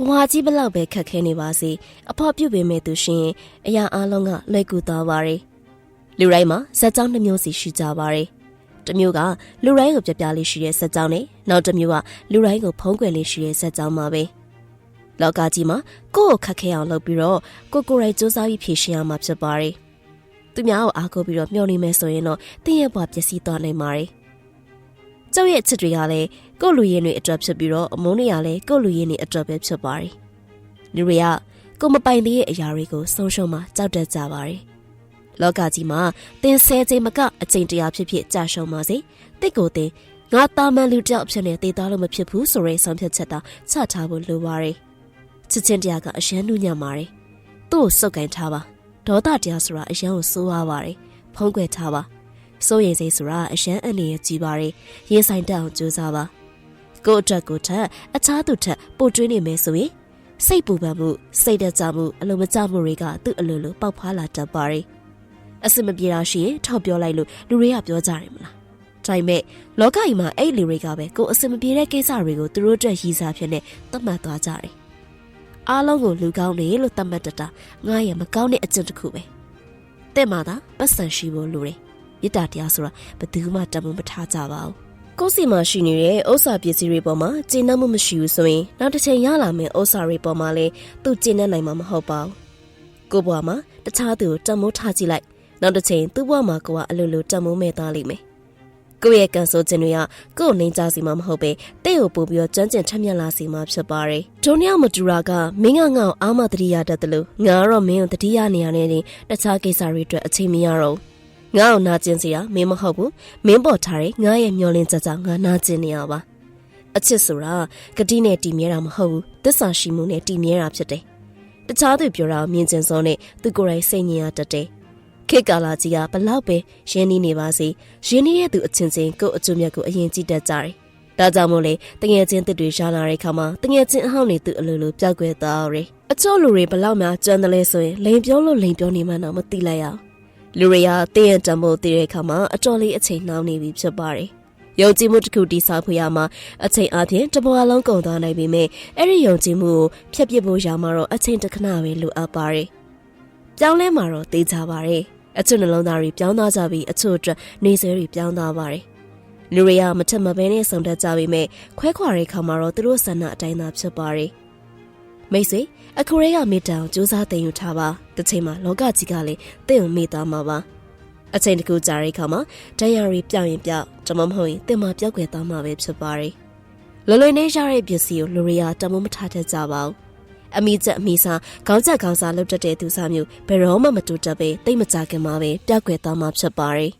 ဘဝကြီးဘလောက်ပဲခက်ခဲနေပါစေအဖို့ပြုပေးမယ်သူရှင်အရာအလုံးကလွယ်ကူသွားပါရဲ့လူတိုင်းမှာဇက်ကြောင်းနှမျိုးစီရှိကြပါရဲ့တစ်မျိုးကလူတိုင်းကိုပြပြလေးရှိတဲ့ဇက်ကြောင်းနဲ့နောက်တစ်မျိုးကလူတိုင်းကိုဖုံးကွယ်လေးရှိတဲ့ဇက်ကြောင်းပါပဲလောကကြီးမှာကိုယ့်ကိုခက်ခဲအောင်လုပ်ပြီးတော့ကိုကိုယ်ရိုက်စူးစမ်းပြီးဖြေရှင်းရမှာဖြစ်ပါရဲ့သူများကိုအားကိုးပြီးတော့မျှော်နေမယ်ဆိုရင်တော့သင်ရဲ့ဘဝပျက်စီးသွားနိုင်ပါရဲ့ ကျုပ်ရဲ့ချစ်တွေကလည်းကို့လူရင်းတွေအတွက်ဖြစ်ပြီးတော့အမုန်းတွေကလည်းကို့လူရင်းတွေအတွက်ပဲဖြစ်ပါတယ်။လူတွေကကိုမပိုင်သေးတဲ့အရာတွေကိုဆုံးရှုံးမှကြောက်တတ်ကြပါတယ်။လောကကြီးမှာသင်ဆယ်ချိန်မကအချိန်တရာဖြစ်ဖြစ်ကြာရှုံးပါစေ။တစ်ကိုယ်သင်ငါတာမန်လူတယောက်ဖြစ်နေသေးသားလို့မဖြစ်ဘူးဆိုတဲ့ဆုံးဖြတ်ချက်သာချထားဖို့လိုပါတယ်။ချစ်ချင်းတရားကအရန်နှူးညံ့ပါတယ်။သူ့ကိုစုပ်ကင်ထားပါ။ဒေါသတရားဆိုတာအရန်ကိုစိုးရပါတယ်။ဖုံးကွယ်ထားပါ။ စိုးရိမ်စိတ်ဆိုတာအယမ်းအနေနဲ့ကြီးပါ रे ရင်ဆိုင်တတ်အောင်ကြိုးစားပါကိုယ့်အတွက်ကိုယ်ထက်အခြားသူထက်ပိုတွေးနေမယ်ဆိုရင်စိတ်ပူပန်မှုစိတ်တကြမှုအလိုမကျမှုတွေကသူ့အလိုလိုပေါက်ဖွာလာတတ်ပါ रे အစမပြေတာရှိရင်ထောက်ပြောလိုက်လို့လူတွေကပြောကြတယ်မလားဒါပေမဲ့လောကကြီးမှာအဲ့လူတွေကပဲကိုယ်အစမပြေတဲ့ကိစ္စတွေကိုသူတို့အတွက်ရည်စားဖြစ်နေသတ်မှတ်သွားကြတယ်အားလုံးကိုလူကောင်းတယ်လို့သတ်မှတ်တတ်တာငါရဲ့မကောင်းတဲ့အကျင့်တစ်ခုပဲတဲ့မှာသာပတ်စံရှိဖို့လိုတယ် မေတ္တာတရားဆိုတာဘယ်သူမှတမမထားကြပါဘူးကိုယ်စီမှာရှိနေတဲ့ဥစ္စာပစ္စည်းတွေပေါ်မှာကျင့်နှံ့မှုမရှိဘူးဆိုရင်နောက်တစ်ချိန်ရလာမယ့်ဥစ္စာတွေပေါ်မှာလည်းသူကျင့်နှံ့နိုင်မှာမဟုတ်ပါဘူးကိုယ့်ဘဝမှာတခြားသူကိုတံမိုးထားကြည့်လိုက်နောက်တစ်ချိန်သူ့ဘဝမှာကိုကအလိုလိုတံမိုးမဲ့သားလိမ့်မယ်ကိုယ့်ရဲ့ကန်ဆိုခြင်းတွေကကိုယ့်ကိုနှိမ်ကြစီမှာမဟုတ်ပဲတဲ့ကိုပို့ပြီးတော့ကြမ်းကြမ်းထက်မြက်လာစီမှာဖြစ်ပါတယ်။ဒုံယောက်မတူတာကမင်းကငါ့ကိုအာမတတိယတတ်တယ်လို့ငါကတော့မင်းကိုတတိယနေရာနဲ့နေတခြားကိစ္စတွေအတွက်အချိန်မရတော့ဘူး။ ငါ့ကိုနာကျင်စရာမင်းမဟုတ်ဘူး။မင်းပေါ်ထားတဲ့ငါရဲ့မျောလင်းချက်ကြောင့်ငါနာကျင်နေရပါ။အချစ်ဆိုတာဂတိနဲ့တည်မြဲတာမဟုတ်ဘူး။သစ္စာရှိမှုနဲ့တည်မြဲတာဖြစ်တယ်။တခြားသူပြောတာကိုမြင်ကျင်စောနဲ့သူကိုယ်တိုင်စိတ်ညစ်ရတတ်တယ်။ခေတ်ကာလကြီးကဘလောက်ပဲရင်းနှီးနေပါစေရင်းနှီးတဲ့သူအချင်းချင်းကိုယ့်အကျိုးမြတ်ကိုအရင်ကြည့်တတ်ကြတယ်။ဒါကြောင့်မို့လေတငယ်ချင်းတစ်တွေရှားလာတဲ့အခါမှာတငယ်ချင်းအဟောင်းတွေသူအလိုလိုပျောက်ကွယ်သွားတယ်။အချို့လူတွေဘလောက်များကြမ်းတယ်လဲဆိုရင်လိန်ပြောလို့လိန်ပြောနေမှတော့မသိလိုက်ရအောင်။ လူတွေကတည့်ရတံမို့တည်တဲ့အခါမှာအတော်လေးအချိန်နှောင်းနေပြီဖြစ်ပါတယ်။ယုံကြည်မှုတစ်ခုတည်ဆောက်ဖို့ရမှာအချိန်အပြင်တဘွားလုံးကုန်သွားနိုင်ပေမဲ့အဲ့ဒီယုံကြည်မှုကိုဖျက်ပစ်ဖို့ရမှာတော့အချိန်တစ်ခဏပဲလိုအပ်ပါတယ်။ပြောင်းလဲမှာတော့သိကြပါတယ်။အချို့နှလုံးသားတွေပြောင်းသွားကြပြီးအချို့အတွက်နေစဲတွေပြောင်းသွားပါတယ်။လူတွေကမထက်မပဲနဲ့ဆုံတတ်ကြပေမဲ့ခွဲခွာတဲ့ခါမှာတော့သူတို့ဆန္ဒအတိုင်းသာဖြစ်ပါတယ်။မိတ်ဆွေအခုရဲကမေတ္တာကိုစူးစမ်းတင်ယူထားပါ။ တစ်ချိန်မှာလောကကြီးကလည်းတင့်ကိုမေ့သားမှာပါ။အချိန်တကူကြာတဲ့အခါမှာဒဏ်ရာတွေပြောင်းရင်ပြောင်းဒါမှမဟုတ်ရင်တင်မပြောက်ွယ်သွားမှာပဲဖြစ်ပါတယ်။လွယ်လွယ်နဲ့ရတဲ့ပစ္စည်းကိုလူတွေကတမိုးမထားတတ်ကြပါဘူး။အမိချက်အမိစားခေါင်းချက်ခေါင်းစားလုပ်တတ်တဲ့သူစားမျိုးဘယ်တော့မှမတူတတ်ပဲတိတ်မကြခင်မှာပဲပြက်ွယ်သွားမှာဖြစ်ပါတယ်